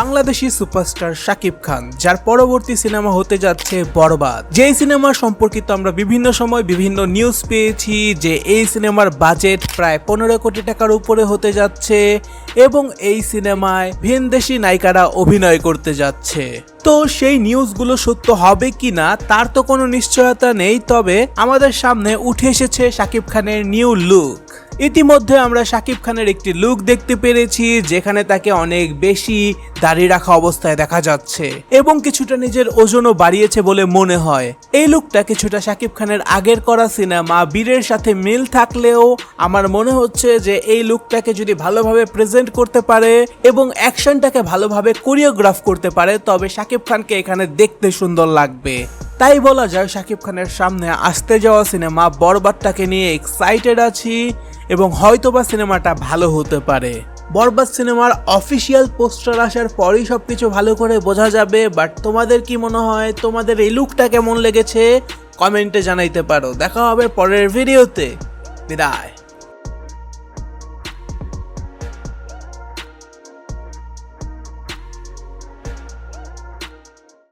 Bangladeshi superstar Shakib Khan, যার পরবর্তী cinema হতে যাচ্ছে বরবাদ। যেই সিনেমা সম্পর্কিত আমরা বিভিন্ন সময় বিভিন্ন নিউজ পেয়েছি যে এই সিনেমার বাজেট প্রায় পনেরো কোটি টাকার উপরে হতে যাচ্ছে এবং এই সিনেমায় ভিনদেশি নায়িকারা অভিনয় করতে যাচ্ছে। তো সেই নিউজগুলো সত্য হবে কি না, তার তো কোনো নিশ্চয়তা নেই, তবে আমাদের সামনে উঠে এসেছে শাকিব খানের নিউ লুক ইতিমধ্যে আমরা শাকিব খানের একটি লুক দেখতে পেরেছি, যেখানে তাকে অনেক বেশি দাড়ি রাখা অবস্থায় দেখা যাচ্ছে এবং কিছুটা নিজের ওজনও বাড়িয়েছে বলে মনে হয়। এই লুকটা কিছুটা শাকিব খানের আগের করা সিনেমা, বীরের সাথে মিল থাকলেও আমার মনে হচ্ছে যে এই লুকটাকে যদি ভালোভাবে প্রেজেন্ট করতে পারে এবং অ্যাকশনটাকে ভালোভাবে কোরিওগ্রাফ করতে পারে, তবে শাকিব খানকে এখানে দেখতে সুন্দর লাগবে। তাই বলা যায়, শাকিব খানের সামনে আসতে যাওয়া সিনেমা বরবাদটাকে নিয়ে এক্সাইটেড আছি। এবং হয়তোবা সিনেমাটা ভালো হতে পারে। বরবাদ সিনেমার অফিসিয়াল পোস্টার আসার পরই সব কিছু ভালো করে বোঝা যাবে, বাট তোমাদের কি মনে হয়, তোমাদের এই লুকটা কেমন লেগেছে? কমেন্টে জানাইতে পারো। দেখা হবে পরের ভিডিওতে। বিদায়।